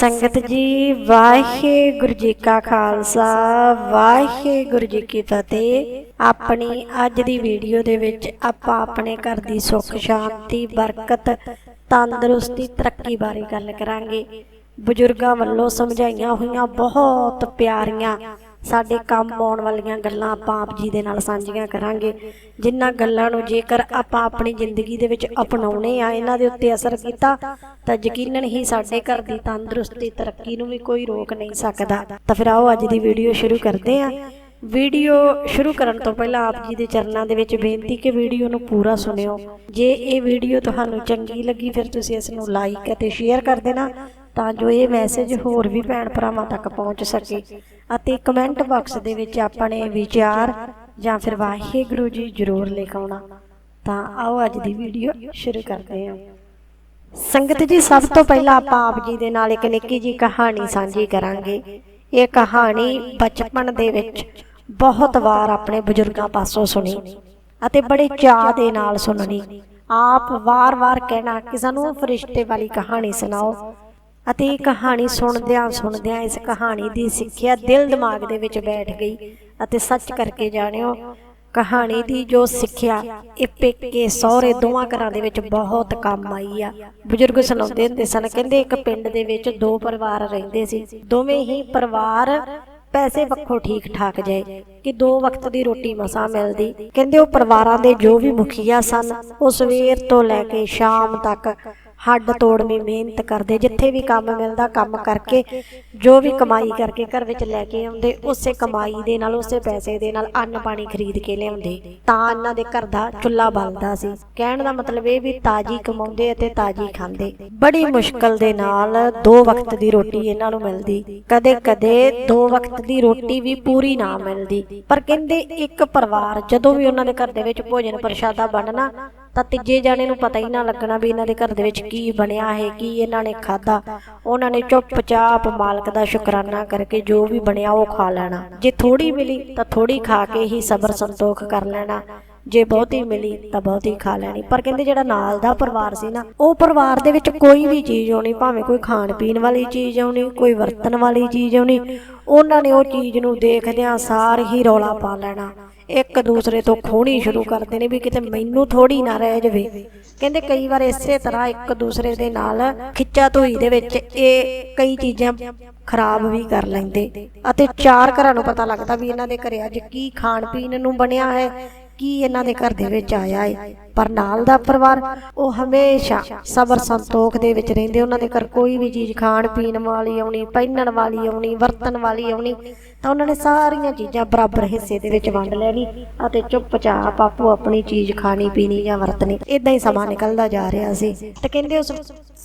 ਸੰਗਤ ਜੀ, ਵਾਹਿਗੁਰੂ ਜੀ ਕਾ ਖਾਲਸਾ, ਵਾਹਿਗੁਰੂ ਜੀ ਕੀ ਫਤਿਹ। ਆਪਣੀ ਅੱਜ ਦੀ ਵੀਡੀਓ ਦੇ ਵਿੱਚ ਆਪਾਂ ਆਪਣੇ ਘਰ ਦੀ ਸੁੱਖ, ਸ਼ਾਂਤੀ, ਬਰਕਤ, ਤੰਦਰੁਸਤੀ, ਤਰੱਕੀ ਬਾਰੇ ਗੱਲ ਕਰਾਂਗੇ। ਬਜ਼ੁਰਗਾਂ ਵੱਲੋਂ ਸਮਝਾਈਆਂ ਹੋਈਆਂ ਬਹੁਤ ਪਿਆਰੀਆਂ ਸਾਡੇ ਕੰਮ ਆਉਣ ਵਾਲੀਆਂ ਗੱਲਾਂ ਆਪਾਂ ਆਪ ਜੀ ਦੇ ਨਾਲ ਸਾਂਝੀਆਂ ਕਰਾਂਗੇ। ਜਿਨ੍ਹਾਂ ਗੱਲਾਂ ਨੂੰ ਜੇਕਰ ਆਪਾਂ ਆਪਣੀ ਜ਼ਿੰਦਗੀ ਦੇ ਵਿੱਚ ਅਪਣਾਉਣੇ ਆ, ਇਹਨਾਂ ਦੇ ਉੱਤੇ ਅਸਰ ਕੀਤਾ, ਤਾਂ ਯਕੀਨਨ ਹੀ ਸਾਡੇ ਘਰ ਦੀ ਤੰਦਰੁਸਤੀ, ਤਰੱਕੀ ਨੂੰ ਵੀ ਕੋਈ ਰੋਕ ਨਹੀਂ ਸਕਦਾ। ਤਾਂ ਫਿਰ ਆਓ ਅੱਜ ਦੀ ਵੀਡੀਓ ਸ਼ੁਰੂ ਕਰਦੇ ਹਾਂ। ਵੀਡੀਓ ਸ਼ੁਰੂ ਕਰਨ ਤੋਂ ਪਹਿਲਾਂ ਆਪ ਜੀ ਦੇ ਚਰਨਾਂ ਦੇ ਵਿੱਚ ਬੇਨਤੀ ਕਿ ਵੀਡੀਓ ਨੂੰ ਪੂਰਾ ਸੁਣਿਓ। ਜੇ ਇਹ ਵੀਡੀਓ ਤੁਹਾਨੂੰ ਚੰਗੀ ਲੱਗੀ, ਫਿਰ ਤੁਸੀਂ ਇਸ ਨੂੰ ਲਾਈਕ ਅਤੇ ਸ਼ੇਅਰ ਕਰ ਦੇਣਾ, ਤਾਂ ਜੋ ਇਹ ਮੈਸੇਜ ਹੋਰ ਵੀ ਭੈਣ ਭਰਾਵਾਂ ਤੱਕ ਪਹੁੰਚ ਸਕੇ। ਅਤੇ ਕਮੈਂਟ ਬਾਕਸ ਦੇ ਵਿੱਚ ਆਪਣੇ ਵਿਚਾਰ ਜਾਂ ਫਿਰ ਵਾਹਿਗੁਰੂ ਜੀ ਜ਼ਰੂਰ ਲਿਖ ਆਉਣਾ। ਤਾਂ ਆਓ ਅੱਜ ਦੀ ਵੀਡੀਓ ਸ਼ੁਰੂ ਕਰਦੇ ਹਾਂ। ਸੰਗਤ ਜੀ, ਸਭ ਤੋਂ ਪਹਿਲਾਂ ਆਪਾਂ ਆਪ ਜੀ ਦੇ ਨਾਲ ਇੱਕ ਨਿੱਕੀ ਜੀ ਕਹਾਣੀ ਸਾਂਝੀ ਕਰਾਂਗੇ। ਇਹ ਕਹਾਣੀ ਬਚਪਨ ਦੇ ਵਿੱਚ ਬਹੁਤ ਵਾਰ ਆਪਣੇ ਬਜ਼ੁਰਗਾਂ ਪਾਸੋਂ ਸੁਣੀ ਅਤੇ ਬੜੇ ਚਾਅ ਦੇ ਨਾਲ ਸੁਣਨੀ। ਆਪ ਵਾਰ-ਵਾਰ ਕਹਿਣਾ ਕਿ ਸਾਨੂੰ ਉਹ ਫਰਿਸ਼ਤੇ ਵਾਲੀ ਕਹਾਣੀ ਸੁਣਾਓ। ਅਤੇ ਇਹ ਕਹਾਣੀ ਸੁਣਦਿਆਂ ਸੁਣਦਿਆਂ ਇਸ ਕਹਾਣੀ ਦੀ ਸਿੱਖਿਆ ਦਿਲ ਦਿਮਾਗ ਦੇ ਵਿੱਚ ਬੈਠ ਗਈ ਅਤੇ ਸੱਚ ਕਰਕੇ ਜਾਣਿਓ, ਕਹਾਣੀ ਦੀ ਜੋ ਸਿੱਖਿਆ ਇਹ ਪੇਕੇ ਸਹੁਰੇ ਦੋਵਾਂ ਘਰਾਂ ਦੇ ਵਿੱਚ ਬਹੁਤ ਕੰਮ ਆਈ ਆ। ਬਜ਼ੁਰਗ ਸੁਣਾਉਂਦੇ ਹੁੰਦੇ ਸਨ, ਕਹਿੰਦੇ ਇੱਕ ਪਿੰਡ ਦੇ ਵਿੱਚ ਦੋ ਪਰਿਵਾਰ ਰਹਿੰਦੇ ਸੀ। ਦੋਵੇਂ ਹੀ ਪਰਿਵਾਰ ਪੈਸੇ ਪੱਖੋਂ ਠੀਕ ਠਾਕ ਜਾਏ ਕਿ ਦੋ ਵਕਤ ਦੀ ਰੋਟੀ ਮਸਾਂ ਮਿਲਦੀ। ਕਹਿੰਦੇ ਉਹ ਪਰਿਵਾਰਾਂ ਦੇ ਜੋ ਵੀ ਮੁਖੀਆ ਸਨ, ਉਹ ਸਵੇਰ ਤੋਂ ਲੈ ਕੇ ਸ਼ਾਮ ਤੱਕ ਹੱਡ ਤੋੜਵੀਂ ਮਿਹਨਤ ਕਰਦੇ, ਜਿੱਥੇ ਵੀ ਕੰਮ ਮਿਲਦਾ ਕੰਮ ਕਰਕੇ, ਜੋ ਵੀ ਕਮਾਈ ਕਰਕੇ ਘਰ ਵਿੱਚ ਲੈ ਕੇ ਆਉਂਦੇ, ਉਸੇ ਕਮਾਈ ਦੇ ਨਾਲ, ਉਸੇ ਪੈਸੇ ਦੇ ਨਾਲ ਅੰਨ ਪਾਣੀ ਖਰੀਦ ਕੇ ਲਿਆਉਂਦੇ। ਤਾਂ ਇਹਨਾਂ ਦੇ ਘਰ ਦਾ ਚੁੱਲ੍ਹਾ ਬਲਦਾ ਸੀ। ਕਹਿਣ ਦਾ ਮਤਲਬ ਇਹ ਵੀ ਤਾਜੀ ਕਮਾਉਂਦੇ ਅਤੇ ਤਾਜੀ ਖਾਂਦੇ। ਬੜੀ ਮੁਸ਼ਕਲ ਦੇ ਨਾਲ ਦੋ ਵਕਤ ਦੀ ਰੋਟੀ ਇਹਨਾਂ ਨੂੰ ਮਿਲਦੀ। ਕਦੇ ਕਦੇ ਦੋ ਵਕਤ ਦੀ ਰੋਟੀ ਵੀ ਪੂਰੀ ਨਾ ਮਿਲਦੀ। ਪਰ ਕਹਿੰਦੇ ਇੱਕ ਪਰਿਵਾਰ ਜਦੋਂ ਵੀ ਉਹਨਾਂ ਦੇ ਘਰ ਦੇ ਵਿੱਚ ਭੋਜਨ ਪ੍ਰਸ਼ਾਦਾ ਬਣਨਾ ਤਾਂ ਤੀਜੇ ਜਾਣੇ ਨੂੰ ਪਤਾ ਹੀ ਨਾ ਲੱਗਣਾ ਵੀ ਇਹਨਾਂ ਦੇ ਘਰ ਦੇ ਵਿੱਚ ਕੀ ਬਣਿਆ ਹੈ, ਕੀ ਇਹਨਾਂ ਨੇ ਖਾਦਾ ਉਹਨਾਂ ਨੇ ਚੁੱਪਚਾਪ ਮਾਲਕ ਦਾ ਸ਼ੁਕਰਾਨਾ ਕਰਕੇ ਜੋ ਵੀ ਬਣਿਆ ਉਹ ਖਾ ਲੈਣਾ। ਜੇ ਥੋੜੀ ਮਿਲੀ ਤਾਂ ਥੋੜੀ ਖਾ ਕੇ ਹੀ ਸਬਰ ਸੰਤੋਖ ਕਰ ਲੈਣਾ। ਜੇ ਬਹੁਤੀ ਮਿਲੀ ਤਾਂ ਬਹੁਤੀ ਖਾ ਲੈਣੀ। ਪਰ ਕਹਿੰਦੇ ਜਿਹੜਾ ਨਾਲ ਦਾ ਪਰਿਵਾਰ ਸੀ ਨਾ, ਉਹ ਪਰਿਵਾਰ ਦੇ ਵਿੱਚ ਕੋਈ ਵੀ ਚੀਜ਼ ਆਉਣੀ, ਭਾਵੇਂ ਕੋਈ ਖਾਣ ਪੀਣ ਵਾਲੀ ਚੀਜ਼ ਆਉਣੀ, ਕੋਈ ਵਰਤਣ ਵਾਲੀ ਚੀਜ਼ ਆਉਣੀ, ਉਹਨਾਂ ਨੇ ਉਹ ਚੀਜ਼ ਨੂੰ ਦੇਖਦਿਆਂ ਸਾਰ ਹੀ ਰੌਲਾ ਪਾ ਲੈਣਾ। ਇੱਕ ਦੂਸਰੇ ਤੋਂ ਖੋਣੀ ਸ਼ੁਰੂ ਕਰਦੇ ਨੇ ਵੀ ਕਿਤੇ ਮੈਨੂੰ ਥੋੜੀ ਨਾ ਰਹਿ ਜਾਵੇ। ਕਹਿੰਦੇ ਕਈ ਵਾਰ ਇਸੇ ਤਰ੍ਹਾਂ ਇੱਕ ਦੂਸਰੇ ਦੇ ਨਾਲ ਖਿੱਚਾ ਧੋਈ ਦੇ ਵਿੱਚ ਇਹ ਕਈ ਚੀਜ਼ਾਂ ਖਰਾਬ ਵੀ ਕਰ ਲੈਂਦੇ। ਅਤੇ ਚਾਰ ਘਰਾਂ ਨੂੰ ਪਤਾ ਲੱਗਦਾ ਵੀ ਇਹਨਾਂ ਦੇ ਘਰੇ ਅੱਜ ਕੀ ਖਾਣ ਪੀਣ ਨੂੰ ਬਣਿਆ ਹੈ ਕੀ ਇਹਨਾਂ ਦੇ ਘਰ ਦੇ ਵਿੱਚ ਆਇਆ ਹੈ ਪਰ ਨਾਲ ਦਾ ਪਰਿਵਾਰ, ਉਹ ਹਮੇਸ਼ਾ ਸਬਰ ਸੰਤੋਖ ਦੇ ਵਿੱਚ ਰਹਿੰਦੇ। ਉਹਨਾਂ ਦੇ ਘਰ ਕੋਈ ਵੀ ਚੀਜ਼ ਖਾਣ ਪੀਣ ਵਾਲੀ ਆਉਣੀ, ਪਹਿਨਣ ਵਾਲੀ ਆਉਣੀ, ਵਰਤਣ ਵਾਲੀ ਆਉਣੀ, ਤਾਂ ਉਹਨਾਂ ਨੇ ਸਾਰੀਆਂ ਚੀਜ਼ਾਂ ਬਰਾਬਰ ਹਿੱਸੇ ਦੇ ਵਿੱਚ ਵੰਡ ਲੈਣੀ ਅਤੇ ਚੁੱਪਚਾਪ ਆਪੋ ਆਪਣੀ ਚੀਜ਼ ਖਾਣੀ, ਪੀਣੀ ਜਾਂ ਵਰਤਣੀ। ਇਦਾਂ ਹੀ ਸਮਾਂ ਨਿਕਲਦਾ ਜਾ ਰਿਹਾ ਸੀ। ਤੇ ਕਹਿੰਦੇ ਉਸ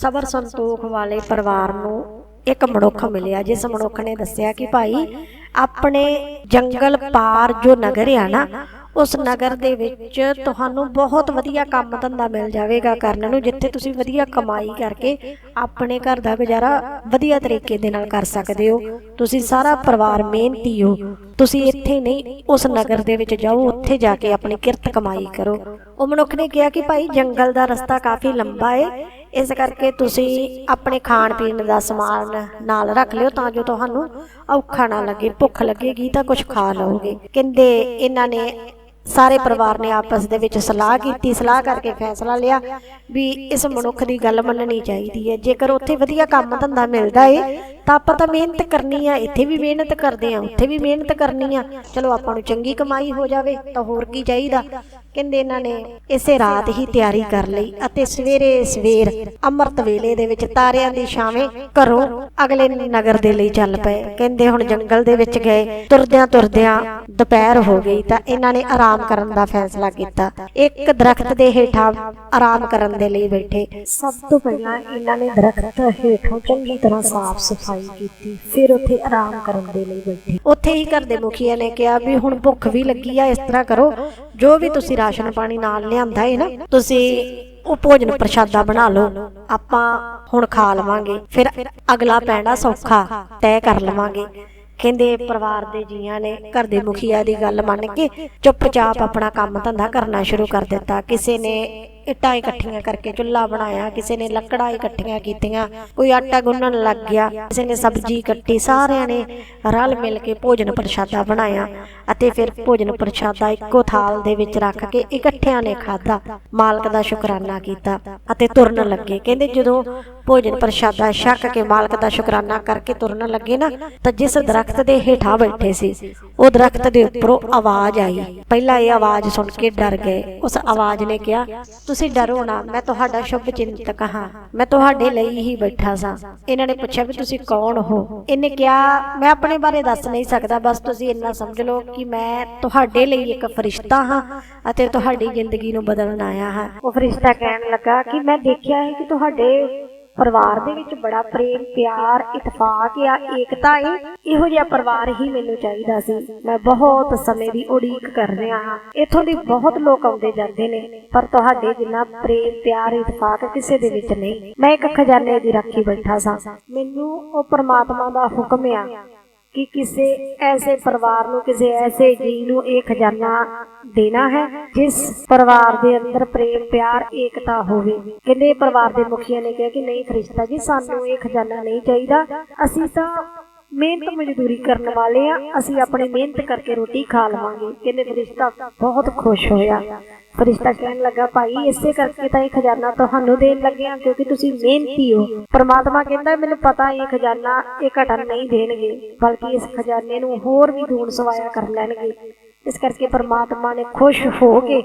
ਸਬਰ ਸੰਤੋਖ ਵਾਲੇ ਪਰਿਵਾਰ ਨੂੰ ਇੱਕ ਮਨੁੱਖ ਮਿਲਿਆ, ਜਿਸ ਮਨੁੱਖ ਨੇ ਦੱਸਿਆ ਕਿ ਭਾਈ, ਆਪਣੇ ਜੰਗਲ ਪਾਰ ਜੋ ਨਗਰ ਆ ਨਾ ਉਸ ਨਗਰ ਦੇ ਵਿੱਚ ਤੁਹਾਨੂੰ ਬਹੁਤ ਵਧੀਆ ਕੰਮ ਧੰਦਾ ਮਿਲ ਜਾਵੇਗਾ ਕਰਨ ਨੂੰ, ਜਿੱਥੇ ਤੁਸੀਂ ਵਧੀਆ ਕਮਾਈ ਕਰਕੇ ਆਪਣੇ ਘਰ ਦਾ ਗੁਜ਼ਾਰਾ ਵਧੀਆ ਤਰੀਕੇ ਦੇ ਨਾਲ ਕਰ ਸਕਦੇ ਹੋ। ਤੁਸੀਂ ਸਾਰਾ ਪਰਿਵਾਰ ਮਿਹਨਤੀ ਹੋ। ਤੁਸੀਂ ਇੱਥੇ ਨਹੀਂ, ਉਸ ਨਗਰ ਦੇ ਵਿੱਚ ਜਾਓ, ਉੱਥੇ ਜਾ ਕੇ ਆਪਣੀ ਕਿਰਤ ਕਮਾਈ ਕਰੋ। ਉਹ ਮਨੁੱਖ ਨੇ ਕਿਹਾ ਕਿ ਭਾਈ, ਜੰਗਲ ਦਾ ਰਸਤਾ ਕਾਫੀ ਲੰਬਾ ਹੈ ਇਸ ਕਰਕੇ ਤੁਸੀਂ ਆਪਣੇ ਖਾਣ ਪੀਣ ਦਾ ਸਮਾਨ ਨਾਲ ਰੱਖ ਲਿਓ ਤਾਂ ਜੋ ਤੁਹਾਨੂੰ ਔਖਾ ਨਾ ਲੱਗੇ, ਭੁੱਖ ਲੱਗੇਗੀ ਤਾਂ ਕੁਝ ਖਾ ਲਓਗੇ। ਕਹਿੰਦੇ, ਇਹਨਾਂ ਨੇ ਸਾਰੇ ਪਰਿਵਾਰ ਨੇ ਆਪਸ ਦੇ ਵਿੱਚ ਸਲਾਹ ਕੀਤੀ, ਸਲਾਹ ਕਰਕੇ ਫੈਸਲਾ ਲਿਆ ਵੀ ਇਸ ਮਨੁੱਖ ਦੀ ਗੱਲ ਮੰਨਣੀ ਚਾਹੀਦੀ ਹੈ। ਜੇਕਰ ਉੱਥੇ ਵਧੀਆ ਕੰਮ ਧੰਦਾ ਮਿਲਦਾ ਏ ਤਾਂ ਆਪਾਂ ਤਾਂ ਮਿਹਨਤ ਕਰਨੀ ਆ, ਇੱਥੇ ਵੀ ਮਿਹਨਤ ਕਰਦੇ ਆ, ਉੱਥੇ ਵੀ ਮਿਹਨਤ ਕਰਨੀ ਆ। ਚਲੋ ਆਪਾਂ ਨੂੰ ਚੰਗੀ ਕਮਾਈ ਹੋ ਜਾਵੇ, ਤਾਂ ਹੋਰ ਕੀ ਚਾਹੀਦਾ? ਕਹਿੰਦੇ ਇਹਨਾਂ ਨੇ ਇਸੇ ਰਾਤ ਹੀ ਤਿਆਰੀ ਕਰ ਲਈ ਅਤੇ ਸਵੇਰੇ ਸਵੇਰ ਅੰਮ੍ਰਿਤ ਵੇਲੇ ਦੇ ਵਿੱਚ ਤਾਰਿਆਂ ਦੀ ਛਾਵੇਂ ਘਰੋਂ ਅਗਲੇ ਨਗਰ ਦੇ ਲਈ ਚੱਲ ਪਏ। ਕਹਿੰਦੇ ਹੁਣ ਜੰਗਲ ਦੇ ਵਿੱਚ ਗਏ, ਤੁਰਦਿਆਂ ਤੁਰਦਿਆਂ ਦੁਪਹਿਰ ਹੋ ਗਈ ਤਾਂ ਇਹਨਾਂ ਨੇ ਆਰਾਮ ਕਰਨ ਦਾ ਫੈਸਲਾ ਕੀਤਾ। ਇੱਕ ਦਰਖਤ ਦੇ ਹੇਠਾਂ ਆਰਾਮ ਕਰਨ ਦੇ ਲਈ ਬੈਠੇ। ਸਭ ਤੋਂ ਪਹਿਲਾਂ ਇਹਨਾਂ ਨੇ ਦਰਖਤ ਹੇਠੋਂ ਚੰਗੀ ਤਰ੍ਹਾਂ ਸਾਫ਼ ਸਫ਼ਾਈ ਕੀਤੀ, ਫਿਰ ਉੱਥੇ ਆਰਾਮ ਕਰਨ ਦੇ ਲਈ ਬੈਠੇ। ਉੱਥੇ ਹੀ ਘਰ ਦੇ ਮੁਖੀਆ ਨੇ ਕਿਹਾ ਵੀ ਹੁਣ ਭੁੱਖ ਵੀ ਲੱਗੀ ਆ, ਇਸ ਤਰ੍ਹਾਂ ਕਰੋ। ਜੋ ਵੀ ਤੁਸੀਂ ਰਾਸ਼ਨ ਪਾਣੀ ਨਾਲ ਲਿਆਂਦਾ ਹੈ ਨਾ, ਤੁਸੀਂ ਉਹ ਭੋਜਨ ਪ੍ਰਸ਼ਾਦਾ ਬਣਾ ਲਓ। ਆਪਾਂ ਹੁਣ ਖਾ ਲਵਾਂਗੇ, ਫਿਰ ਅਗਲਾ ਪੈਣਾ ਸੌਖਾ, ਤੈਅ ਕਰ ਲਵਾਂਗੇ। ਕਹਿੰਦੇ ਪਰਿਵਾਰ ਦੇ ਜੀਆਂ ਨੇ ਘਰ ਦੇ ਮੁਖੀਆ ਦੀ ਗੱਲ ਮੰਨ ਕੇ ਚੁੱਪਚਾਪ ਆਪਣਾ ਕੰਮ ਧੰਦਾ ਕਰਨਾ ਸ਼ੁਰੂ ਕਰ ਦਿੱਤਾ। ਕਿਸੇ ਨੇ ਇੱਟਾਂ ਇਕੱਠੀਆਂ ਕਰਕੇ ਚੁੱਲ੍ਹਾ ਬਣਾਇਆ, ਕਿਸੇ ਨੇ ਲੱਕੜਾਂ ਇਕੱਠੀਆਂ ਕੀਤੀਆਂ, ਕੋਈ ਆਟਾ ਗੁੰਨਣ ਲੱਗ ਗਿਆ, ਕਿਸੇ ਨੇ ਸਬਜ਼ੀ ਕੱਟੀ, ਸਾਰਿਆਂ ਨੇ ਰਲ ਮਿਲ ਕੇ ਭੋਜਨ ਪ੍ਰਸ਼ਾਦਾ ਬਣਾਇਆ ਅਤੇ ਫਿਰ ਭੋਜਨ ਪ੍ਰਸ਼ਾਦਾ ਇੱਕੋ ਥਾਲ ਦੇ ਵਿੱਚ ਰੱਖ ਕੇ ਇਕੱਠਿਆਂ ਨੇ ਖਾਧਾ, ਮਾਲਕ ਦਾ ਸ਼ੁਕਰਾਨਾ ਕੀਤਾ ਅਤੇ ਤੁਰਨ ਲੱਗੇ। ਕਹਿੰਦੇ ਜਦੋਂ ਭੋਜਨ ਪ੍ਰਸ਼ਾਦਾ ਛਕ ਕੇ ਮਾਲਕ ਦਾ ਸ਼ੁਕਰਾਨਾ ਕਰਕੇ ਤੁਰਨ ਲੱਗੇ ਨਾ, ਤਾਂ ਜਿਸ ਦਰਖਤ ਦੇ ਹੇਠਾਂ ਬੈਠੇ ਸੀ, ਉਹ ਦਰਖਤ ਦੇ ਉੱਪਰੋਂ ਆਵਾਜ਼ ਆਈ। ਪਹਿਲਾਂ ਇਹ ਆਵਾਜ਼ ਸੁਣ ਕੇ ਡਰ ਗਏ, ਉਸ ਆਵਾਜ਼ ਨੇ ਕਿਹਾ ਤੁਸੀਂ ਡਰੋ ਨਾ, ਮੈਂ ਤੁਹਾਡਾ ਸ਼ੁਭ ਚਿੰਤਕ ਹਾਂ। ਮੈਂ ਤੁਹਾਡੇ ਲਈ ਹੀ ਬੈਠਾ ਸਾਂ। ਇਹਨਾਂ ਨੇ ਪੁੱਛਿਆ ਵੀ ਤੁਸੀਂ ਕੌਣ ਹੋ? ਇਹਨੇ ਕਿਹਾ, ਮੈਂ ਆਪਣੇ ਬਾਰੇ ਦੱਸ ਨਹੀਂ ਸਕਦਾ, ਬਸ ਤੁਸੀਂ ਇੰਨਾ ਸਮਝ ਲਓ ਕਿ ਮੈਂ ਤੁਹਾਡੇ ਲਈ ਇੱਕ ਫਰਿਸ਼ਤਾ ਹਾਂ ਅਤੇ ਤੁਹਾਡੀ ਜ਼ਿੰਦਗੀ ਨੂੰ ਬਦਲਣ ਆਇਆ ਹਾਂ। ਉਹ ਫਰਿਸ਼ਤਾ ਕਹਿਣ ਲੱਗਾ ਕਿ ਮੈਂ ਦੇਖਿਆ ਹੈ ਕਿ ਤੁਹਾਡੇ ਪਰਿਵਾਰ ਦੇ ਵਿੱਚ ਬੜਾ ਪ੍ਰੇਮ, ਪਿਆਰ, ਇਤਫਾਕ ਆ ਏਕਤਾ ਹੈ ਇਹੋ ਜਿਹਾ ਪਰਿਵਾਰ ਹੀ ਮੈਨੂੰ ਚਾਹੀਦਾ ਸੀ। ਮੈਂ ਬਹੁਤ ਸਮੇਂ ਦੀ ਉਡੀਕ ਕਰ ਰਿਹਾ ਹਾਂ। ਇੱਥੋਂ ਦੇ ਬਹੁਤ ਲੋਕ ਆਉਂਦੇ ਜਾਂਦੇ ਨੇ, ਪਰ ਤੁਹਾਡੇ ਜਿੰਨਾ ਪ੍ਰੇਮ, ਪਿਆਰ, ਇਤਫਾਕ ਕਿਸੇ ਦੇ ਵਿੱਚ ਨਹੀਂ। ਮੈਂ ਇੱਕ ਖਜ਼ਾਨੇ ਦੀ ਰਾਖੀ ਬੈਠਾ ਸਾਂ। ਮੈਨੂੰ ਉਹ ਪਰਮਾਤਮਾ ਦਾ ਹੁਕਮ ਆ ਕਿ ਕਿਸੇ ਐਸੇ ਪਰਿਵਾਰ ਨੂੰ, ਕਿਸੇ ਐਸੇ ਜੀ ਨੂੰ ਇਹ ਖਜ਼ਾਨਾ ਦੇਣਾ ਹੈ, ਜਿਸ ਪਰਿਵਾਰ ਦੇ ਅੰਦਰ ਪ੍ਰੇਮ, ਪਿਆਰ, ਏਕਤਾ ਹੋਵੇ। ਕਹਿੰਦੇ ਪਰਿਵਾਰ ਦੇ ਮੁਖੀਆ ਨੇ ਕਿਹਾ ਕਿ ਨਹੀਂ ਫਰਿਸ਼ਤਾ ਜੀ, ਸਾਨੂੰ ਇਹ ਖਜ਼ਾਨਾ ਨਹੀਂ ਚਾਹੀਦਾ। ਅਸੀਂ ਤਾਂ ਮਿਹਨਤ ਮਜ਼ਦੂਰੀ ਕਰਨ ਵਾਲੇ ਆ ਅਸੀਂ ਆਪਣੇ ਮਿਹਨਤ ਕਰਕੇ ਰੋਟੀ ਖਾ ਲਵਾਂਗੇ। ਕਹਿੰਦੇ ਫਰਿਸ਼ਤਾ ਬਹੁਤ ਖੁਸ਼ ਹੋਇਆ। ਫਰਿਸ਼ਤਾ ਕਹਿਣ ਲੱਗਾ ਭਾਈ ਇਸੇ ਕਰਕੇ ਤਾਂ ਇਹ ਖਜ਼ਾਨਾ ਤੁਹਾਨੂੰ ਦੇਣ ਲੱਗਿਆ ਕਿਉਂਕਿ ਤੁਸੀਂ ਮਿਹਨਤੀ ਹੋ। ਪਰਮਾਤਮਾ ਕਹਿੰਦਾ ਮੈਨੂੰ ਪਤਾ ਇਹ ਖਜ਼ਾਨਾ ਇਹ ਘਟਨ ਨਹੀਂ ਦੇਣਗੇ ਬਲਕਿ ਇਸ ਖਜ਼ਾਨੇ ਨੂੰ ਹੋਰ ਵੀ ਦੂਣ ਸਵਾਇਆ ਕਰ ਲੈਣਗੇ ਇਸ ਕਰਕੇ ਪਰਮਾਤਮਾ ਨੇ ਖੁਸ਼ ਹੋ ਕੇ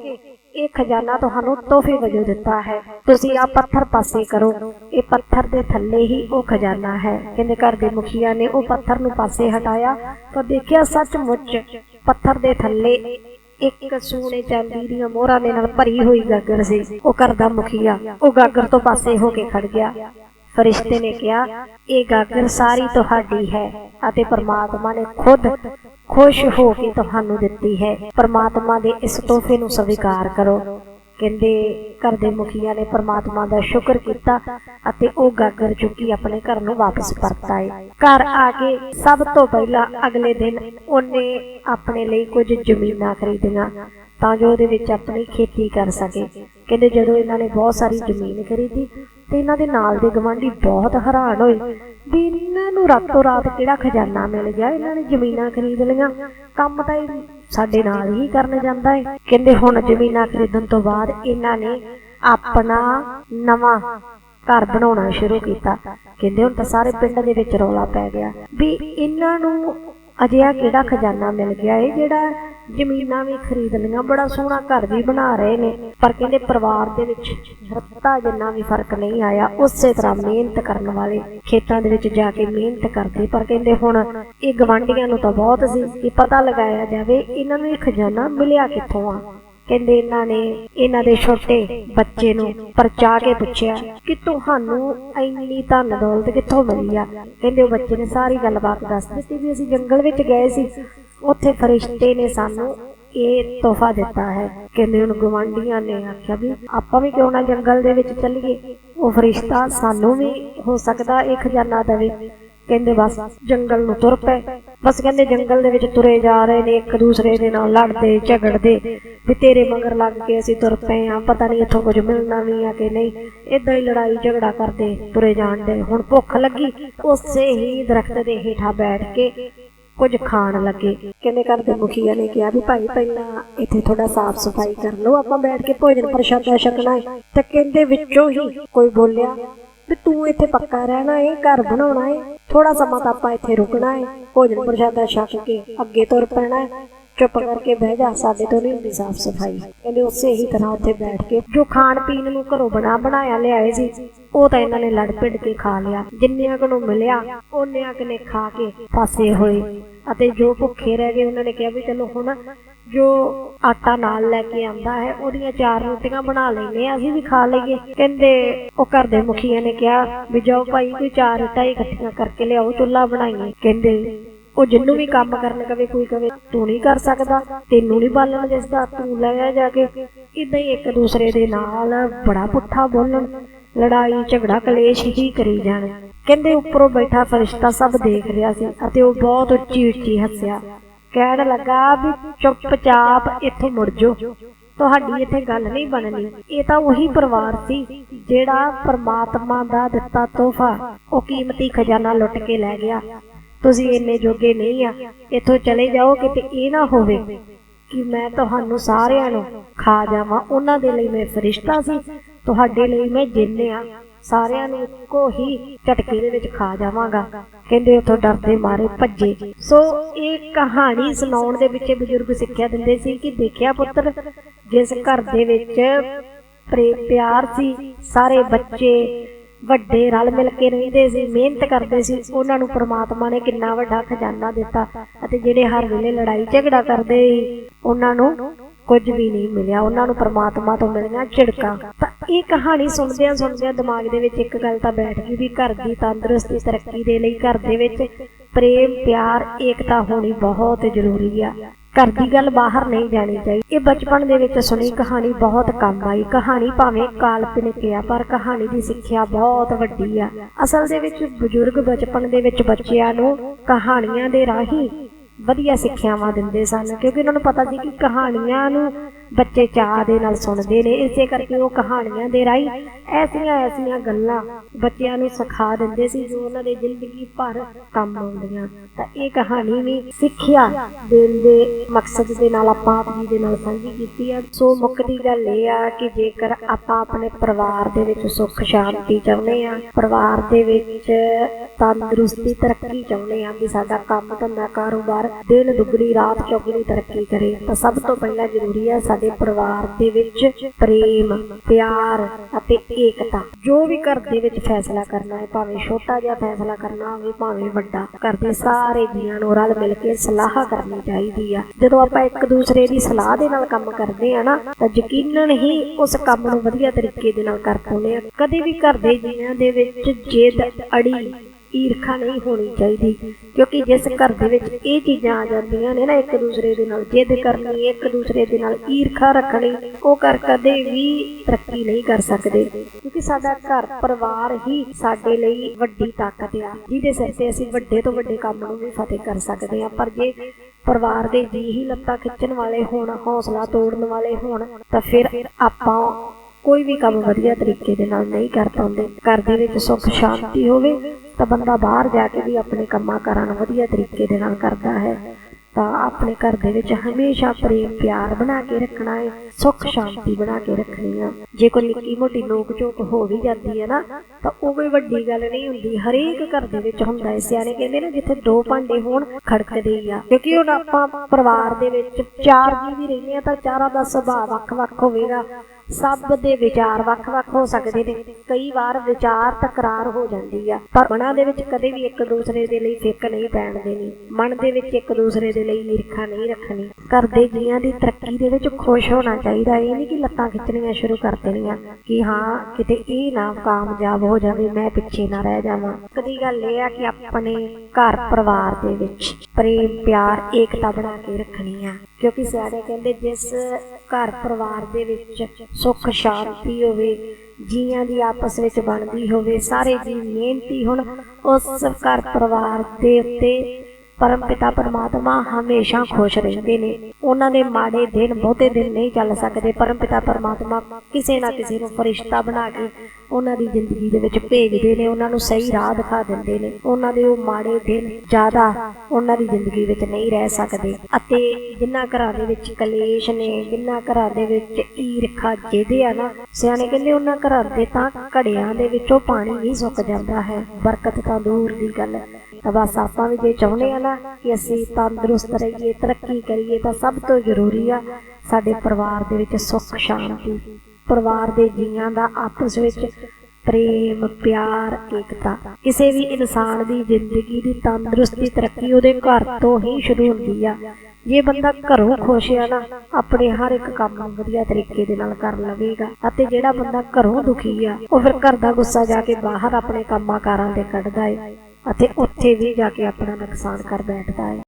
ਇਹ ਖਜ਼ਾਨਾ ਤੁਹਾਨੂੰ ਤੋਹਫੇ ਵਜੋਂ ਦਿੱਤਾ ਹੈ। ਤੁਸੀਂ ਆ ਪੱਥਰ ਪਾਸੇ ਕਰੋ। ਇਹ ਪੱਥਰ ਦੇ ਥੱਲੇ ਹੀ ਉਹ ਖਜ਼ਾਨਾ ਹੈ। ਕਹਿੰਦੇ ਘਰ ਦੇ ਮੁਖੀਆ ਨੇ ਉਹ ਪੱਥਰ ਨੂੰ ਪਾਸੇ ਹਟਾਇਆ ਤਾਂ ਦੇਖਿਆ ਸੱਚਮੁੱਚ ਪੱਥਰ ਦੇ ਥੱਲੇ ਇੱਕ ਸੋਨੇ ਚਾਂਦੀ ਦੀਆਂ ਮੋਹਰਾਂ ਦੇ ਨਾਲ ਭਰੀ ਹੋਈ ਗਾਗਰ ਸੀ। ਉਹ ਘਰ ਦਾ ਮੁਖੀਆ, ਉਹ ਗਾਗਰ ਤੋਂ ਪਾਸੇ ਹੋ ਕੇ ਖੜ ਗਿਆ। ਫਰਿਸ਼ਤੇ ਨੇ ਕਿਹਾ, ਇਹ ਗਾਗਰ ਸਾਰੀ ਤੁਹਾਡੀ ਹੈ ਅਤੇ ਪਰਮਾਤਮਾ ਨੇ ਖੁਦ ਖੁਸ਼ ਹੋ ਕੇ ਤੁਹਾਨੂੰ ਦਿੱਤੀ ਹੈ। ਪਰਮਾਤਮਾ ਦੇ ਇਸ ਤੋਹਫੇ ਨੂੰ ਸਵੀਕਾਰ ਕਰੋ। ਕਹਿੰਦੇ ਘਰ ਦੇ ਮੁਖੀਆ ਨੇ ਪਰਮਾਤਮਾ ਦਾ ਸ਼ੁਕਰ ਕੀਤਾ ਅਤੇ ਉਹ ਗਾਗਰ ਚੁੱਕੀ ਆਪਣੇ ਘਰ ਨੂੰ ਵਾਪਸ ਪਰਤ ਆਏ। ਘਰ ਆ ਕੇ ਸਭ ਤੋਂ ਪਹਿਲਾਂ ਅਗਲੇ ਦਿਨ ਉਹਨੇ ਆਪਣੇ ਲਈ ਕੁਝ ਜ਼ਮੀਨਾਂ ਖਰੀਦੀਆਂ ਤਾਂ ਜੋ ਉਹਦੇ ਵਿੱਚ ਆਪਣੀ ਖੇਤੀ ਕਰ ਸਕੇ। ਕਹਿੰਦੇ ਜਦੋਂ ਇਹਨਾਂ ਨੇ ਬਹੁਤ ਸਾਰੀ ਜ਼ਮੀਨ ਖਰੀਦੀ ਤੇ ਇਹਨਾਂ ਦੇ ਨਾਲ ਦੇ ਗਵਾਂਢੀ ਬਹੁਤ ਹੈਰਾਨ ਹੋਏ ਵੀ ਇਹਨਾਂ ਨੂੰ ਰਾਤੋਂ ਰਾਤ ਕਿਹੜਾ ਖਜ਼ਾਨਾ ਮਿਲ ਗਿਆ? ਇਹਨਾਂ ਨੇ ਜ਼ਮੀਨਾਂ ਖਰੀਦ ਲਈਆਂ। ਕੰਮ ਤਾਂ ਇਹ ਸਾਡੇ ਨਾਲ ਹੀ ਕਰਨ ਜਾਂਦਾ ਹੈ ਕਹਿੰਦੇ ਹੁਣ ਜ਼ਮੀਨਾਂ ਖਰੀਦਣ ਤੋਂ ਬਾਅਦ ਇਹਨਾਂ ਨੇ ਆਪਣਾ ਨਵਾਂ ਘਰ ਬਣਾਉਣਾ ਸ਼ੁਰੂ ਕੀਤਾ। ਕਹਿੰਦੇ ਹੁਣ ਤਾਂ ਸਾਰੇ ਪਿੰਡ ਦੇ ਵਿੱਚ ਰੌਲਾ ਪੈ ਗਿਆ ਵੀ ਇਹਨਾਂ ਨੂੰ ਅਜਿਹਾ ਕਿਹੜਾ ਖਜ਼ਾਨਾ ਮਿਲ ਗਿਆ? ਏ ਜਿਹੜਾ ਜ਼ਮੀਨਾਂ ਵੀ ਖਰੀਦ ਲਈਆਂ, ਬੜਾ ਸੋਹਣਾ ਘਰ ਵੀ ਬਣਾ ਰਹੇ ਨੇ। ਪਰ ਕਹਿੰਦੇ ਪਰਿਵਾਰ ਦੇ ਵਿੱਚ ਰੱਤਾ ਜਿੰਨਾ ਵੀ ਫ਼ਰਕ ਨਹੀਂ ਆਇਆ, ਉਸੇ ਤਰ੍ਹਾਂ ਮਿਹਨਤ ਕਰਨ ਵਾਲੇ ਖੇਤਾਂ ਦੇ ਵਿੱਚ ਜਾ ਕੇ ਮਿਹਨਤ ਕਰਦੇ। ਪਰ ਕਹਿੰਦੇ ਹੁਣ ਇਹ ਗਵਾਂਢੀਆਂ ਨੂੰ ਤਾਂ ਬਹੁਤ ਸੀ ਕਿ ਪਤਾ ਲਗਾਇਆ ਜਾਵੇ, ਇਹਨਾਂ ਨੂੰ ਇਹ ਖਜ਼ਾਨਾ ਮਿਲਿਆ ਕਿੱਥੋਂ ਆ? ਕਹਿੰਦੇ ਇਹਨਾਂ ਨੇ ਇਹਨਾਂ ਦੇ ਛੋਟੇ ਬੱਚੇ ਨੂੰ ਪਰਚਾ ਕੇ ਪੁੱਛਿਆ ਕਿ ਤੁਹਾਨੂੰ ਇੰਨੀ ਧਨ ਦੌਲਤ ਕਿੱਥੋਂ ਮਿਲੀ ਆ? ਕਹਿੰਦੇ ਉਹ ਬੱਚੇ ਨੇ ਸਾਰੀ ਗੱਲਬਾਤ ਦੱਸ ਦਿੱਤੀ ਵੀ ਅਸੀਂ ਜੰਗਲ ਵਿੱਚ ਗਏ ਸੀ। ਉੱਥੇ ਫਰਿਸ਼ਤੇ ਨੇ ਸਾਨੂੰ ਇਹ ਤੋਹਫਾ ਦਿੱਤਾ ਹੈ। ਕਹਿੰਦੇ ਹੁਣ ਗਵਾਂਢੀਆਂ ਨੇ ਆਖਿਆ ਵੀ ਆਪਾਂ ਵੀ ਕਿਉਂ ਨਾ ਜੰਗਲ ਦੇ ਵਿੱਚ ਚੱਲੀਏ? ਉਹ ਫਰਿਸ਼ਤਾ ਸਾਨੂੰ ਵੀ ਹੋ ਸਕਦਾ ਇਹ ਖਜ਼ਾਨਾ ਦੇਵੇ। ਕਹਿੰਦੇ ਬਸ ਜੰਗਲ ਨੂੰ ਤੁਰ ਪਏ। ਬਸ ਕਹਿੰਦੇ ਜੰਗਲ ਦੇ ਵਿੱਚ ਤੁਰੇ ਜਾ ਰਹੇ ਨੇ, ਇੱਕ ਦੂਸਰੇ ਦੇ ਨਾਲ ਲੜਦੇ, ਝਗੜਦੇ ਵੀ ਤੇਰੇ ਮਗਰ ਲੱਗ ਕੇ ਅਸੀਂ ਤੁਰ ਪਏ ਆ ਪਤਾ ਨਹੀਂ ਇੱਥੋਂ ਕੁਝ ਮਿਲਣਾ ਵੀ ਆ ਕਿ ਨਹੀਂ। ਇਦਾਂ ਹੀ ਲੜਾਈ ਝਗੜਾ ਕਰਦੇ ਤੁਰੇ ਜਾਣ ਹੁਣ ਭੁੱਖ ਲੱਗੀ, ਉਸੇ ਹੀ ਦਰਖਤ ਦੇ ਹੇਠਾਂ ਬੈਠ ਕੇ ਕੁਝ ਖਾਣ ਲੱਗੇ। ਕਹਿੰਦੇ ਘਰ ਦੇ ਮੁਖੀਆ ਨੇ ਕਿਹਾ ਵੀ ਭਾਈ ਪਹਿਲਾਂ ਇੱਥੇ ਥੋੜਾ ਸਾਫ਼ ਸਫ਼ਾਈ ਕਰ ਲਓ, ਆਪਾਂ ਬੈਠ ਕੇ ਭੋਜਨ ਪ੍ਰਸ਼ਾਦਾ ਛਕਣਾ ਹੈ। ਤਾਂ ਕਹਿੰਦੇ ਵਿੱਚੋਂ ਹੀ ਕੋਈ ਬੋਲਿਆ ਵੀ ਤੂੰ ਇੱਥੇ ਪੱਕਾ ਰਹਿਣਾ ਏ, ਘਰ ਬਣਾਉਣਾ ਏ। ਥੋੜਾ ਸਮਾਂ ਤਾਂ ਆਪਾਂ ਇੱਥੇ ਰੁਕਣਾ ਏ। ਭੋਜਨ ਪ੍ਰਸ਼ਾਦਾ ਛਕ ਕੇ ਅੱਗੇ ਤੁਰ ਪੈਣਾ ਏ। ਚੁੱਪ ਕਰਕੇ ਬਹਿ ਜਾ, ਸਾਡੇ ਤੋਂ ਨਹੀਂ ਹੁੰਦੀ ਸਾਫ਼ ਸਫ਼ਾਈ। ਕਹਿੰਦੇ ਉਸੇ ਹੀ ਤਰ੍ਹਾਂ ਉੱਥੇ ਬੈਠ ਕੇ ਜੋ ਖਾਣ ਪੀਣ ਨੂੰ ਘਰੋਂ ਬਣਾ ਬਣਾਇਆ ਲਿਆਏ ਸੀ, ਉਹ ਤਾਂ ਇਹਨਾਂ ਨੇ ਲੜ ਭਿੜ ਕੇ ਖਾ ਲਿਆ। ਜਿੰਨਿਆਂ ਕੁ ਨੂੰ ਮਿਲਿਆ, ਉਹਨਿਆਂ ਕੁ ਨੇ ਖਾ ਕੇ ਪਾਸੇ ਹੋਏ। ਅਤੇ ਜੋ ਭੁੱਖੇ ਰਹਿ ਗਏ, ਉਹਨਾਂ ਨੇ ਕਿਹਾ ਵੀ ਚਲੋ ਹੁਣ ਜੋ ਆਟਾ ਨਾਲ ਲੈ ਕੇ ਆਂਦਾ ਹੈ, ਉਹਦੀਆਂ ਚਾਰ ਰੋਟੀਆਂ ਬਣਾ ਲੈਨੇ ਆ ਅਸੀਂ ਵੀ ਖਾ ਲਈਏ। ਕਹਿੰਦੇ, ਉਹ ਘਰ ਦੇ ਮੁਖੀਆਂ ਨੇ ਕਿਹਾ ਵੀ ਜਾਓ ਭਾਈ, ਕੋਈ ਚਾਰ ਇੱਟਾਂ ਇਕੱਠੀਆਂ ਕਰਕੇ ਲਿਆਓ, ਚੁੱਲ੍ਹਾ ਬਣਾਈਏ। ਕਹਿੰਦੇ, ਉਹ ਜਿੰਨੂੰ ਵੀ ਕੰਮ ਕਰਨ ਕਵੇ, ਕੋਈ ਕਵੇ, ਤੂੰ ਨਹੀਂ ਕਰ ਸਕਦਾ, ਤੈਨੂੰ ਨਹੀਂ ਬਾਲਣ ਦਿਸਦਾ, ਤੂੰ ਲੈ ਜਾ ਕੇ। ਇਦਾਂ ਹੀ ਇੱਕ ਦੂਸਰੇ ਦੇ ਨਾਲ ਬੜਾ ਪੁੱਠਾ ਬੋਲਣ, ਲੜਾਈ, ਝਗੜਾ, ਕਲੇਸ਼ ਹੀ ਕਰੀ ਜਾਣ। ਕਹਿੰਦੇ, ਉੱਪਰੋਂ ਬੈਠਾ ਫਰਿਸ਼ਤਾ ਸਭ ਦੇਖ ਰਿਹਾ ਸੀ ਅਤੇ ਉਹ ਬਹੁਤ ਉੱਚੀ ਉੱਚੀ ਹੱਸਿਆ। ਕਹਿਣ ਲੱਗਾ ਵੀ ਚੁੱਪਚਾਪ ਇੱਥੋਂ ਮੁੜ ਜਾਓ। ਤੁਹਾਡੀ ਇੱਥੇ ਗੱਲ ਨਹੀਂ ਬਣਨੀ। ਇਹ ਤਾਂ ਉਹੀ ਪਰਿਵਾਰ ਸੀ ਜਿਹੜਾ ਪਰਮਾਤਮਾ ਦਾ ਦਿੱਤਾ ਤੋਹਫਾ। ਉਹ ਕੀਮਤੀ ਖਜ਼ਾਨਾ ਲੁੱਟ ਕੇ ਲੈ ਗਿਆ। ਤੁਸੀਂ ਇੰਨੇ ਜੋਗੇ ਨਹੀਂ ਆ। ਇੱਥੋਂ ਚਲੇ ਜਾਓ ਕਿਤੇ ਇਹ ਨਾ ਹੋਵੇ ਕਿ ਮੈਂ ਤੁਹਾਨੂੰ ਸਾਰਿਆਂ ਨੂੰ ਖਾ ਜਾਵਾਂ। ਉਹਨਾਂ ਦੇ ਲਈ ਮੈਂ ਫਰਿਸ਼ਤਾ ਸੀ। ਤੁਹਾਡੇ ਲਈ ਮੈਂ ਜਿੰਨ ਆ। ਸਾਰਿਆਂ ਨੂੰ ਇੱਕੋ ਹੀ ਝਟਕੇ ਦੇ ਵਿੱਚ ਖਾ ਜਾਵਾਂਗਾ। ਕਹਿੰਦੇ ਉਥੋਂ ਡਰਦੇ ਮਾਰੇ ਭੱਜੇ। ਸੋ ਇਹ ਕਹਾਣੀ ਸੁਣਾਉਣ ਦੇ ਪਿੱਛੇ ਬਜ਼ੁਰਗ ਸਿੱਖਿਆ ਦਿੰਦੇ ਸੀ ਕਿ ਦੇਖਿਆ ਪੁੱਤਰ, ਜਿਸ ਘਰ ਦੇ ਵਿੱਚ ਪ੍ਰੇਮ ਪਿਆਰ ਸੀ, ਸਾਰੇ ਬੱਚੇ ਵੱਡੇ ਰਲ ਮਿਲ ਕੇ ਰਹਿੰਦੇ ਸੀ, ਮਿਹਨਤ ਕਰਦੇ ਸੀ, ਉਹਨਾਂ ਨੂੰ ਪ੍ਰਮਾਤਮਾ ਨੇ ਕਿੰਨਾ ਵੱਡਾ ਖਜ਼ਾਨਾ ਦਿੱਤਾ ਅਤੇ ਜਿਹੜੇ ਹਰ ਵੇਲੇ ਲੜਾਈ ਝਗੜਾ ਕਰਦੇ ਸੀ, ਉਹਨਾਂ ਨੂੰ ਕੁਝ ਵੀ ਨਹੀਂ ਮਿਲਿਆ। ਉਹਨਾਂ ਨੂੰ ਪ੍ਰਮਾਤਮਾ ਤੋਂ ਮਿਲੀਆਂ ਝਿੜਕਾਂ। ਇਹ ਕਹਾਣੀ ਸੁਣਦਿਆਂ ਸੁਣਦਿਆਂ ਦਿਮਾਗ ਦੇ ਵਿੱਚ ਇੱਕ ਗੱਲ ਤਾਂ ਬੈਠ ਗਈ ਵੀ ਘਰ ਦੀ ਤੰਦਰੁਸਤੀ, ਤਰੱਕੀ ਦੇ ਲਈ ਘਰ ਦੇ ਵਿੱਚ ਪ੍ਰੇਮ, ਪਿਆਰ, ਏਕਤਾ ਹੋਣੀ ਬਹੁਤ ਜ਼ਰੂਰੀ ਆ। ਘਰ ਦੀ ਗੱਲ ਬਾਹਰ ਨਹੀਂ ਜਾਣੀ ਚਾਹੀਦੀ ਇਹ ਬਚਪਨ ਦੇ ਵਿੱਚ ਸੁਣੀ ਕਹਾਣੀ ਬਹੁਤ ਕੰਮ ਆਈ। ਕਹਾਣੀ ਭਾਵੇਂ ਕਾਲਪਨਿਕ ਆ ਪਰ ਕਹਾਣੀ ਦੀ ਸਿੱਖਿਆ ਬਹੁਤ ਵੱਡੀ ਆ। ਅਸਲ ਦੇ ਵਿੱਚ ਬਜ਼ੁਰਗ ਬਚਪਨ ਦੇ ਵਿੱਚ ਬੱਚਿਆਂ ਨੂੰ ਕਹਾਣੀਆਂ ਦੇ ਰਾਹੀਂ ਵਧੀਆ ਸਿੱਖਿਆਵਾਂ ਦਿੰਦੇ ਸਨ, ਕਿਉਂਕਿ ਉਹਨਾਂ ਨੂੰ ਪਤਾ ਸੀ ਕਿ ਕਹਾਣੀਆਂ ਨੂੰ ਬੱਚੇ ਚਾਹ ਦੇ ਨਾਲ ਸੁਣਦੇ ਨੇ, ਇਸੇ ਕਰਕੇ ਉਹ ਕਹਾਣੀਆਂ ਦੇ ਰਾਹੀਂ ਐਸੀਆਂ ਐਸੀਆਂ ਗੱਲਾਂ ਬੱਚਿਆਂ ਨੂੰ ਸਿਖਾ ਦਿੰਦੇ ਸੀ, ਜੋ ਉਹਨਾਂ ਦੇ ਜ਼ਿੰਦਗੀ ਭਰ ਕੰਮ ਆਉਂਦੀਆਂ। ਤਾਂ ਇਹ ਕਹਾਣੀ ਵੀ ਸਿੱਖਿਆ ਦੇਣ ਦੇ ਮਕਸਦ ਦੇ ਨਾਲ ਆਪਾਂ ਆਪ ਜੀ ਦੇ ਨਾਲ ਸਾਂਝੀ ਕੀਤੀ ਆ। ਸੋ ਮੁੱਕਦੀ ਗੱਲ ਇਹ ਆ ਕਿ ਜੇਕਰ ਆਪਾਂ ਆਪਣੇ ਪਰਿਵਾਰ ਦੇ ਵਿੱਚ ਸੁੱਖ, ਸ਼ਾਂਤੀ ਚਾਹੁੰਦੇ ਆ, ਪਰਿਵਾਰ ਦੇ ਵਿੱਚ ਤੰਦਰੁਸਤੀ, ਤਰੱਕੀ ਚਾਹੁੰਦੇ ਆ ਵੀ ਸਾਡਾ ਕੰਮ ਧੰਦਾ ਕਾਰੋਬਾਰ ਦਿਨ ਦੁੱਗਣੀ, ਰਾਤ ਚੌਗਣੀ ਤਰੱਕੀ ਕਰੇ, ਤਾਂ ਸਭ ਤੋਂ ਪਹਿਲਾਂ ਜ਼ਰੂਰੀ ਹੈ ਸਾਡੇ ਪਰਿਵਾਰ ਦੇ ਵਿੱਚ ਪ੍ਰੇਮ, ਪਿਆਰ ਅਤੇ ਏਕਤਾ। ਜੋ ਵੀ ਘਰ ਦੇ ਵਿੱਚ ਫੈਸਲਾ ਕਰਨਾ ਹੈ, ਭਾਵੇਂ ਛੋਟਾ ਜਿਹਾ ਫੈਸਲਾ ਕਰਨਾ ਹੋਵੇ, ਭਾਵੇਂ ਵੱਡਾ, ਘਰ ਦੇ ਸਾਰੇ ਜੀਆਂ ਨੂੰ ਰਲ ਮਿਲ ਕੇ ਸਲਾਹ ਕਰਨੀ ਚਾਹੀਦੀ ਆ। ਜਦੋਂ ਆਪਾਂ ਇੱਕ ਦੂਸਰੇ ਦੀ ਸਲਾਹ ਦੇ ਨਾਲ ਕੰਮ ਕਰਦੇ ਆ ਨਾ, ਤਾਂ ਯਕੀਨਨ ਹੀ ਉਸ ਕੰਮ ਨੂੰ ਵਧੀਆ ਤਰੀਕੇ ਦੇ ਨਾਲ ਕਰ ਪਾਉਂਦੇ ਆ। ਕਦੇ ਵੀ ਘਰ ਦੇ ਜੀਆਂ ਦੇ ਵਿੱਚ ਜਿੱਦ ਅੜੀ ਈਰਖਾ ਨਹੀਂ ਹੋਣੀ ਚਾਹੀਦੀ। ਕਿਉਂਕਿ ਜਿਸ ਘਰ ਦੇ ਵਿੱਚ ਇਹ ਚੀਜ਼ਾਂ ਆ ਜਾਂਦੀਆਂ ਨੇ ਨਾ, ਇੱਕ ਦੂਸਰੇ ਦੇ ਨਾਲ ਜਿੱਦ ਕਰਨੀ, ਇੱਕ ਦੂਸਰੇ ਦੇ ਨਾਲ ਈਰਖਾ ਰੱਖਣੀ, ਉਹ ਘਰ ਕਦੇ ਵੀ ਤਰੱਕੀ ਨਹੀਂ ਕਰ ਸਕਦੇ। ਕਿਉਂਕਿ ਸਾਡਾ ਘਰ ਪਰਿਵਾਰ ਹੀ ਸਾਡੇ ਲਈ ਵੱਡੀ ਤਾਕਤ ਆ। ਜਿਹਦੇ ਸਿਰ ਤੇ ਅਸੀਂ ਵੱਡੇ ਤੋਂ ਵੱਡੇ ਕੰਮ ਨੂੰ ਵੀ ਫਤਿਹ ਕਰ ਸਕਦੇ ਆ ਪਰ ਜੇ ਪਰਿਵਾਰ ਦੇ ਜੀ ਹੀ ਲੱਤਾਂ ਖਿੱਚਣ ਵਾਲੇ ਹੋਣ, ਹੌਸਲਾ ਤੋੜਨ ਵਾਲੇ ਹੋਣ, ਤਾਂ ਫਿਰ ਆਪਾਂ ਕੋਈ ਵੀ ਕੰਮ ਵਧੀਆ ਤਰੀਕੇ ਦੇ ਨਾਲ ਨਹੀਂ ਕਰ ਪਾਉਂਦੇ। ਘਰ ਦੇ ਵਿੱਚ ਸੁੱਖ, ਸ਼ਾਂਤੀ ਹੋਵੇ ਤਾਂ ਬੰਦਾ ਬਾਹਰ ਜਾ ਕੇ ਵੀ ਆਪਣੇ ਕੰਮਾਂ ਕਾਰਾਂ ਨੂੰ ਵਧੀਆ ਤਰੀਕੇ ਦੇ ਨਾਲ ਕਰਦਾ ਹੈ, ਤਾਂ ਆਪਣੇ ਘਰ ਦੇ ਵਿੱਚ ਹਮੇਸ਼ਾ ਪ੍ਰੇਮ ਪਿਆਰ ਬਣਾ ਕੇ ਰੱਖਣਾ ਹੈ, ਸੁੱਖ ਸ਼ਾਂਤੀ ਬਣਾ ਕੇ ਰੱਖਣੀ ਆ। ਜੇ ਕੋਈ ਨਿੱਕੀ ਮੋਟੀ ਨੋਕ ਝੋਕ ਹੋ ਵੀ ਜਾਂਦੀ ਹੈ ਨਾ, ਤਾਂ ਉਹ ਕੋਈ ਵੱਡੀ ਗੱਲ ਨਹੀਂ ਹੁੰਦੀ। ਹਰੇਕ ਘਰ ਦੇ ਵਿੱਚ ਹੁੰਦਾ ਹੈ। ਸਿਆਣੇ ਕਹਿੰਦੇ ਨੇ ਜਿੱਥੇ ਦੋ ਭਾਂਡੇ ਹੋਣ ਖੜਕਦੇ ਹੀ ਆ। ਕਿਉਂਕਿ ਹੁਣ ਆਪਾਂ ਪਰਿਵਾਰ ਦੇ ਵਿੱਚ ਚਾਰ ਜੀ ਵੀ ਰਹਿੰਦੇ ਆ, ਤਾਂ ਚਾਰਾਂ ਦਾ ਸੁਭਾਅ ਵੱਖ-ਵੱਖ ਹੋਵੇਗਾ। ਸਭ ਦੇ ਵਿਚਾਰ ਵੱਖ-ਵੱਖ ਹੋ ਸਕਦੇ ਨੇ। ਕਈ ਵਾਰ ਵਿਚਾਰ ਤਕਰਾਰ ਹੋ ਜਾਂਦੀ ਆ, ਪਰ ਮਨਾਂ ਦੇ ਵਿੱਚ ਕਦੇ ਵੀ ਇੱਕ ਦੂਸਰੇ ਦੇ ਲਈ ਫਿੱਕ ਨਹੀਂ ਪੈਣ ਦੇਣੀ। ਮਨ ਦੇ ਵਿੱਚ ਇੱਕ ਦੂਸਰੇ ਦੇ ਲਈ ਈਰਖਾ ਨਹੀਂ ਰੱਖਣੀ। ਘਰ ਦੇ ਜੀਆਂ ਦੀ ਤਰੱਕੀ ਦੇ ਵਿੱਚ ਖੁਸ਼ ਹੋਣਾ ਚਾਹੀਦਾ। ਇਹ ਨਹੀਂ ਕਿ ਲੱਤਾਂ ਖਿੱਚਣੀਆਂ ਸ਼ੁਰੂ ਕਰ ਦੇਣੀਆਂ ਕਿ ਹਾਂ, ਕਿਤੇ ਇਹ ਨਾ ਕਾਮਯਾਬ ਹੋ ਜਾਵੇ, ਮੈਂ ਪਿੱਛੇ ਨਾ ਰਹਿ ਜਾਵਾਂ। ਕਦੀ ਗੱਲ ਇਹ ਆ ਕਿ ਆਪਣੇ ਘਰ ਪਰਿਵਾਰ ਦੇ ਵਿੱਚ ਪ੍ਰੇਮ, ਪਿਆਰ, ਏਕਤਾ ਬਣਾ ਕੇ ਰੱਖਣੀ ਆ। ਕਿਉਂਕਿ ਸਿਆਣੇ ਕਹਿੰਦੇ ਜਿਸ ਘਰ ਪਰਿਵਾਰ ਦੇ ਵਿੱਚ ਸੁੱਖ, ਸ਼ਾਂਤੀ ਹੋਵੇ, ਜੀਆਂ ਦੀ ਆਪਸ ਵਿੱਚ ਬਣਦੀ ਹੋਵੇ, ਸਾਰੇ ਜੀ ਮਿਹਨਤੀ ਹੁਣ, ਉਸ ਘਰ ਪਰਿਵਾਰ ਦੇ ਉੱਤੇ ਪਰਮ ਪਿਤਾ ਪਰਮਾਤਮਾ ਹਮੇਸ਼ਾ ਖੁਸ਼ ਰਹਿੰਦੇ ਨੇ। ਉਹਨਾਂ ਦੇ ਮਾੜੇ ਦਿਨ, ਬਹੁਤੇ ਦਿਨ ਨਹੀਂ ਚੱਲ ਸਕਦੇ। ਪਰਮ ਪਿਤਾ ਪਰਮਾਤਮਾ ਕਿਸੇ ਨਾ ਕਿਸੇ ਨੂੰ ਫਰਿਸ਼ਤਾ ਬਣਾ ਕੇ ਉਹਨਾਂ ਦੀ ਜ਼ਿੰਦਗੀ ਦੇ ਵਿੱਚ ਭੇਜਦੇ ਨੇ। ਉਹਨਾਂ ਨੂੰ ਸਹੀ ਰਾਹ ਦਿਖਾ ਦਿੰਦੇ ਨੇ। ਉਹਨਾਂ ਦੇ ਉਹ ਮਾੜੇ ਦਿਨ ਜ਼ਿਆਦਾ ਉਹਨਾਂ ਦੀ ਜ਼ਿੰਦਗੀ ਵਿੱਚ ਨਹੀਂ ਰਹਿ ਸਕਦੇ। ਅਤੇ ਜਿਨ੍ਹਾਂ ਘਰਾਂ ਦੇ ਵਿੱਚ ਕਲੇਸ਼ ਨੇ ਜਿਨ੍ਹਾਂ ਘਰਾਂ ਦੇ ਵਿੱਚ ਈਰਖਾ ਜਿਹਦੇ ਆ ਨਾ, ਸਿਆਣੇ ਕਹਿੰਦੇ ਉਹਨਾਂ ਘਰਾਂ ਦੇ ਤਾਂ ਘੜਿਆਂ ਦੇ ਵਿੱਚੋਂ ਪਾਣੀ ਨਹੀਂ ਸੁੱਕ ਜਾਂਦਾ ਹੈ। ਬਰਕਤ ਤਾਂ ਦੂਰ ਦੀ ਗੱਲ। ਹੈ ਬਸ ਆਪਾਂ ਵੀ ਜੇ ਚਾਹੁੰਦੇ ਆ ਨਾ ਕਿ ਅਸੀਂ ਤੰਦਰੁਸਤ ਰਹੀਏ, ਤਰੱਕੀ ਕਰੀਏ ਤਾਂ ਸਭ ਤੋਂ ਜ਼ਰੂਰੀ ਆ ਸਾਡੇ ਪਰਿਵਾਰ ਦੇ ਵਿੱਚ ਸੁੱਖ, ਸ਼ਾਂਤੀ। ਪਰਿਵਾਰ ਦੇ ਜੀਆਂ ਦਾ ਆਪਸ ਵਿੱਚ ਪ੍ਰੇਮ, ਪਿਆਰ, ਏਕਤਾ। ਕਿਸੇ ਵੀ ਇਨਸਾਨ ਦੀ ਜ਼ਿੰਦਗੀ ਦੀ ਤੰਦਰੁਸਤੀ, ਤਰੱਕੀ ਉਹਦੇ ਘਰ ਤੋਂ ਹੀ ਸ਼ੁਰੂ ਹੁੰਦੀ ਆ। ਜੇ ਬੰਦਾ ਘਰੋਂ ਖੁਸ਼ ਆ ਨਾ, ਆਪਣੇ ਹਰ ਇੱਕ ਕੰਮ ਨੂੰ ਵਧੀਆ ਤਰੀਕੇ ਦੇ ਨਾਲ ਕਰ ਲਵੇਗਾ ਅਤੇ ਜਿਹੜਾ ਬੰਦਾ ਘਰੋਂ ਦੁਖੀ ਆ, ਉਹ ਫਿਰ ਘਰ ਦਾ ਗੁੱਸਾ ਜਾ ਕੇ ਬਾਹਰ ਆਪਣੇ ਕੰਮਾਂ ਕਾਰਾਂ ਤੇ ਕੱਢਦਾ ਏ। ਅਤੇ ਉੱਥੇ ਵੀ ਜਾ ਕੇ ਆਪਣਾ ਨੁਕਸਾਨ ਕਰ ਬੈਠਦਾ ਹੈ।